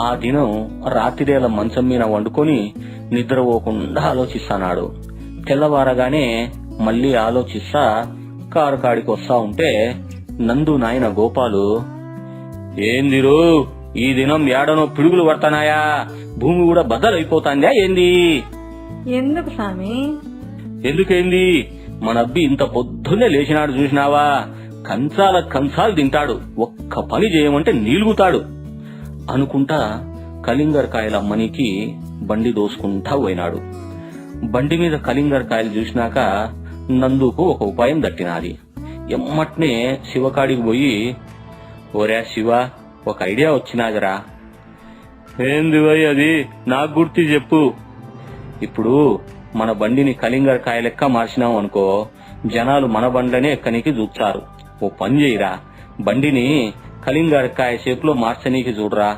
ఆ దినం రాత్రిరేల మంచం మీద వండుకొని నిద్రపోకుండా ఆలోచిస్తానాడు. తెల్లవారగానే మళ్ళీ ఆలోచిస్తా కారు కాడికి వస్తా ఉంటే నందు నాయన గోపాలు ఏందిరో ఈ దినం ఏడనో పిడుగులు పడతానాయా? భూమి కూడా బద్దలైపోతాందా ఏంది? ఎందుకు స్వామి? ఎందుకేంది? మన అబ్బి ఇంత పొద్దున్నే లేచినాడు చూసినావా? కంచాల కంచాలు తింటాడు. ఒక్క పని చేయమంటే నీలుగుతాడు. అనుకుంటా కలింగర్ కాయల అమ్మనికి బండి దోసుకుంటా పోయినాడు. బండి మీద కలింగర్ కాయలు చూసినాక నందుకు ఒక ఉపాయం దట్టినాది. ఎమ్మట్నే శివకాడికి పోయి ఓరే శివ ఒక ఐడియా వచ్చినాదిరా. ఏంది భయ్ అది? నాకు గుర్తి చెప్పు. ఇప్పుడు మన బండిని కలింగర్ కాయ లెక్క మార్చినాం అనుకో జనాలు మన బండ్లనే ఎక్కనికి చూస్తారు ఓ పని చేయరా బండిని కలింగర్ కాయ షేప్ లో మార్చనీకి చూడరా